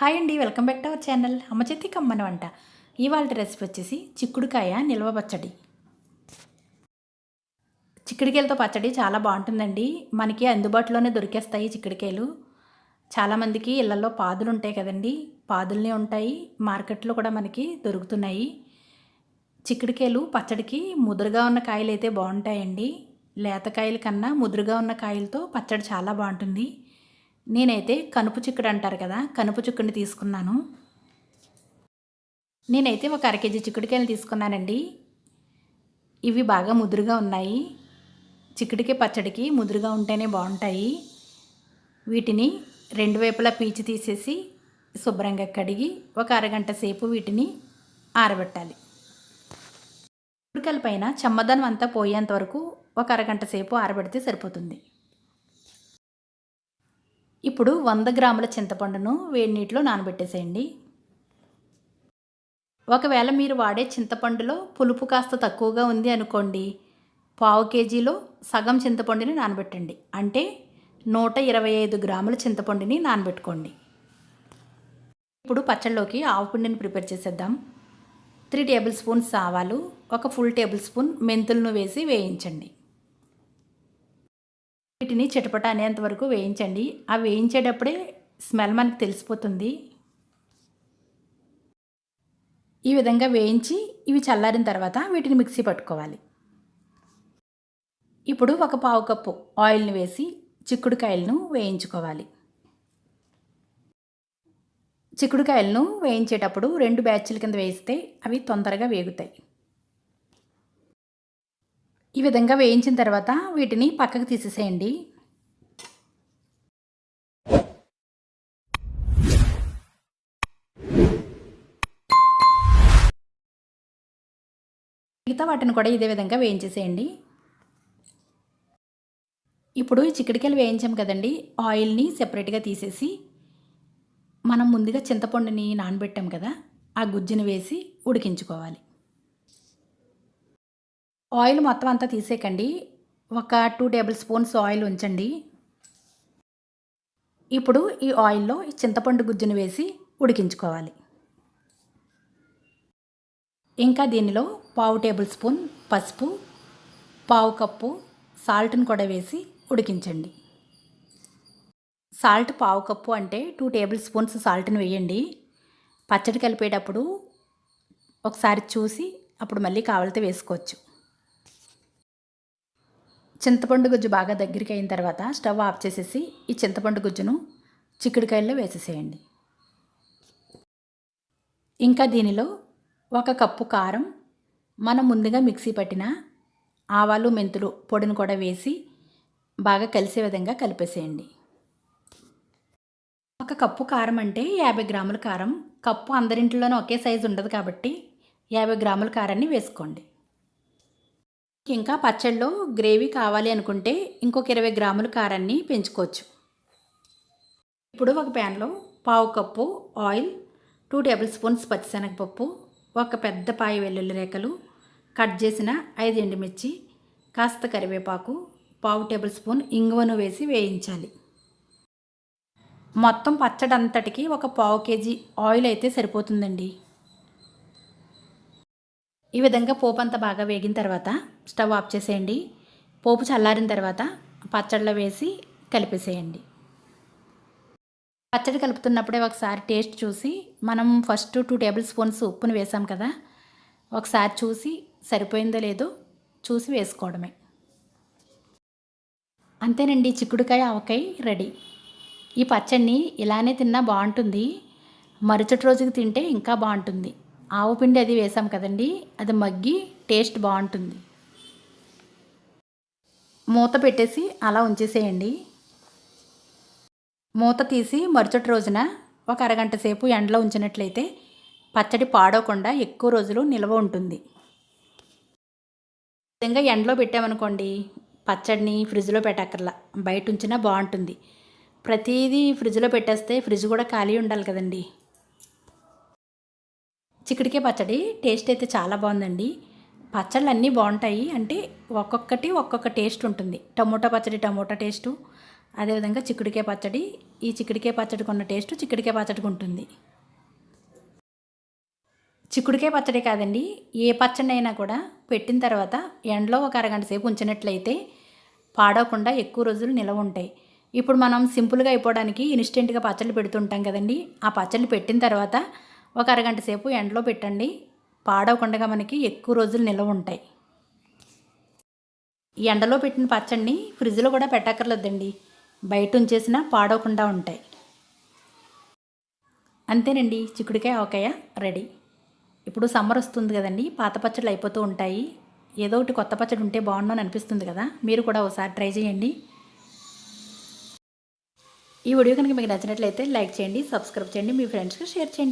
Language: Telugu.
హాయ్ అండి welcome back to our channel. అమ్మ చేతి కమ్మన వంట. ఇవాళ రెసిపీ వచ్చేసి చిక్కుడుకాయ నిల్వ పచ్చడి. చిక్కుడుకాయలతో పచ్చడి చాలా బాగుంటుందండి. మనకి అందుబాటులోనే దొరికేస్తాయి చిక్కుడుకాయలు. చాలామందికి ఇళ్ళలో పాదులు ఉంటాయి కదండి. పాదులనే ఉంటాయి. మార్కెట్లో కూడా మనకి దొరుకుతున్నాయి. చిక్కుడుకాయలు పచ్చడికి ముదురుగా ఉన్న కాయలు అయితే బాగుంటాయండి లేతకాయల కన్నా ముదురుగా ఉన్న కాయలతో పచ్చడి చాలా బాగుంటుంది. నేనైతే కనుపు చిక్కుడు అంటారు కదా కనుపు చిక్కుడిని తీసుకున్నాను. నేనైతే ఒక అర కేజీ చిక్కుడుకాయలు తీసుకున్నానండి. ఇవి బాగా ముదురుగా ఉన్నాయి. చిక్కుడికి పచ్చడికి ముదురుగా ఉంటేనే బాగుంటాయి. వీటిని రెండు వైపులా పీచి తీసేసి శుభ్రంగా కడిగి ఒక అరగంట సేపు వీటిని ఆరబెట్టాలి. చిక్కుడికాయల పైన చెమ్మదనం అంతా పోయేంత వరకు ఒక అరగంట సేపు ఆరబెడితే సరిపోతుంది. ఇప్పుడు వంద గ్రాముల చింతపండును వేడి నీటిలో నానబెట్టేసేయండి. ఒకవేళ మీరు వాడే చింతపండులో పులుపు కాస్త తక్కువగా ఉంది అనుకోండి పావు కేజీలో సగం చింతపండుని నానబెట్టండి. అంటే నూట ఇరవై ఐదు గ్రాముల చింతపండుని నానబెట్టుకోండి. ఇప్పుడు పచ్చళ్ళలోకి ఆవు పిండిని ప్రిపేర్ చేసేద్దాం. త్రీ టేబుల్ స్పూన్స్ ఆవాలు ఒక ఫుల్ టేబుల్ స్పూన్ మెంతులను వేసి వేయించండి. వీటిని చిటపట అనేంత వరకు వేయించండి. ఆ వేయించేటప్పుడే స్మెల్ మనకు తెలిసిపోతుంది. ఈ విధంగా వేయించి ఇవి చల్లారిన తర్వాత వీటిని మిక్సీ పట్టుకోవాలి. ఇప్పుడు ఒక పావు కప్పు ఆయిల్ని వేసి చిక్కుడుకాయలను వేయించుకోవాలి. చిక్కుడుకాయలను వేయించేటప్పుడు రెండు బ్యాచ్ల కింద వేస్తే అవి తొందరగా వేగుతాయి. ఈ విధంగా వేయించిన తర్వాత వీటిని పక్కకు తీసేసేయండి. మిగతా వాటిని కూడా ఇదే విధంగా వేయించేసేయండి. ఇప్పుడు ఈ చిక్కడికాయలు వేయించాం కదండి ఆయిల్ని సెపరేట్గా తీసేసి మనం ముందుగా చింతపండుని నానబెట్టాం కదా ఆ గుజ్జుని వేసి ఉడికించుకోవాలి. ఆయిల్ మొత్తం అంతా తీసేకండి ఒక టూ టేబుల్ స్పూన్స్ ఆయిల్ ఉంచండి. ఇప్పుడు ఈ ఆయిల్లో ఈ చింతపండు గుజ్జును వేసి ఉడికించుకోవాలి. ఇంకా దీనిలో పావు టేబుల్ స్పూన్ పసుపు పావు కప్పు సాల్ట్ని కూడా వేసి ఉడికించండి. సాల్ట్ పావు కప్పు అంటే టూ టేబుల్ స్పూన్స్ సాల్ట్ని వేయండి. పచ్చడి కలిపేటప్పుడు ఒకసారి చూసి అప్పుడు మళ్ళీ కావాలితే వేసుకోవచ్చు. చింతపండు గుజ్జు బాగా దగ్గరికి అయిన తర్వాత స్టవ్ ఆఫ్ చేసేసి ఈ చింతపండు గుజ్జును చిక్కుడుకాయల్లో వేసేసేయండి. ఇంకా దీనిలో ఒక కప్పు కారం మనం ముందుగా మిక్సీ పట్టిన ఆవాలు మెంతులు పొడిని కూడా వేసి బాగా కలిసే విధంగా కలిపేసేయండి. ఒక కప్పు కారం అంటే యాభై గ్రాముల కారం. కప్పు అందరింట్లోనూ ఒకే సైజు ఉండదు కాబట్టి యాభై గ్రాముల కారాన్ని వేసుకోండి. ఇంకా పచ్చళ్ళలో గ్రేవీ కావాలి అనుకుంటే ఇంకొక ఇరవై గ్రాముల కారాన్ని పెంచుకోవచ్చు. ఇప్పుడు ఒక ప్యాన్లో పావు cup oil two tablespoons పచ్చిశనగపప్పు ఒక పెద్ద పాయి వెల్లుల్లి రేఖలు కట్ చేసిన ఐదు ఎండుమిర్చి కాస్త కరివేపాకు పావు టేబుల్ స్పూన్ ఇంగువను వేసి వేయించాలి. మొత్తం పచ్చడి అంతటికి ఒక పావు కేజీ ఆయిల్ అయితే సరిపోతుందండి. ఈ విధంగా పోపు అంతా బాగా వేగిన తర్వాత స్టవ్ ఆఫ్ చేసేయండి. పోపు చల్లారిన తర్వాత పచ్చడిలో వేసి కలిపేసేయండి. పచ్చడి కలుపుతున్నప్పుడే ఒకసారి టేస్ట్ చూసి మనం ఫస్ట్ టూ టేబుల్ స్పూన్స్ ఉప్పును వేసాం కదా ఒకసారి చూసి సరిపోయిందో లేదో చూసి వేసుకోవడమే. అంతేనండి చిక్కుడుకాయ ఆవకాయ రెడీ. ఈ పచ్చడిని ఇలానే తిన్నా బాగుంటుంది. మరుసటి రోజుకి తింటే ఇంకా బాగుంటుంది. ఆవు పిండి అది వేసాం కదండి అది మగ్గి టేస్ట్ బాగుంటుంది. మూత పెట్టేసి అలా ఉంచేసేయండి. మూత తీసి మరుసటి రోజున ఒక అరగంట సేపు ఎండలో ఉంచినట్లయితే పచ్చడి పాడవకుండా ఎక్కువ రోజులు నిల్వ ఉంటుంది. విధంగా ఎండలో పెట్టామనుకోండి పచ్చడిని ఫ్రిడ్జ్లో పెట్టక్కర్లా బయట ఉంచినా బాగుంటుంది. ప్రతిదీ ఫ్రిడ్జ్లో పెట్టేస్తే ఫ్రిడ్జ్ కూడా ఖాళీ ఉండాలి కదండీ. చిక్కుడికాయ పచ్చడి టేస్ట్ అయితే చాలా బాగుందండి. పచ్చళ్ళు అన్నీ బాగుంటాయి. అంటే ఒక్కొక్కటి ఒక్కొక్క టేస్ట్ ఉంటుంది. టమోటా పచ్చడి టమోటా టేస్టు అదేవిధంగా చిక్కుడికాయ పచ్చడి. ఈ చిక్కుడికాయ పచ్చడికి ఉన్న టేస్ట్ చిక్కుడికాయ పచ్చడికి ఉంటుంది. చిక్కుడికాయ పచ్చడి కాదండి. ఏ పచ్చడి అయినా కూడా పెట్టిన తర్వాత ఎండలో ఒక అరగంట సేపు ఉంచినట్లయితే పాడవకుండా ఎక్కువ రోజులు నిలవ ఉంటాయి. ఇప్పుడు మనం సింపుల్గా అయిపోవడానికి ఇన్స్టెంట్గా పచ్చళ్ళు పెడుతుంటాం కదండి. ఆ పచ్చళ్ళు పెట్టిన తర్వాత ఒక అరగంట సేపు ఎండలో పెట్టండి. పాడవకుండా మనకి ఎక్కువ రోజులు నిల్వ ఉంటాయి. ఈ ఎండలో పెట్టిన పచ్చడిని ఫ్రిడ్జ్లో కూడా పెట్టక్కర్లేదండి. బయట ఉంచేసినా పాడవకుండా ఉంటాయి. అంతేనండి. చిక్కుడికాయ ఆవకాయ రెడీ. ఇప్పుడు సమ్మర్ వస్తుంది కదండి. పాత పచ్చళ్ళు అయిపోతూ ఉంటాయి. ఏదో ఒకటి కొత్త పచ్చడి ఉంటే బాగున్నాను అనిపిస్తుంది కదా. మీరు కూడా ఒకసారి ట్రై చేయండి. ఈ వీడియో కనుక మీకు నచ్చినట్లయితే లైక్ చేయండి సబ్స్క్రైబ్ చేయండి మీ ఫ్రెండ్స్కి షేర్ చేయండి.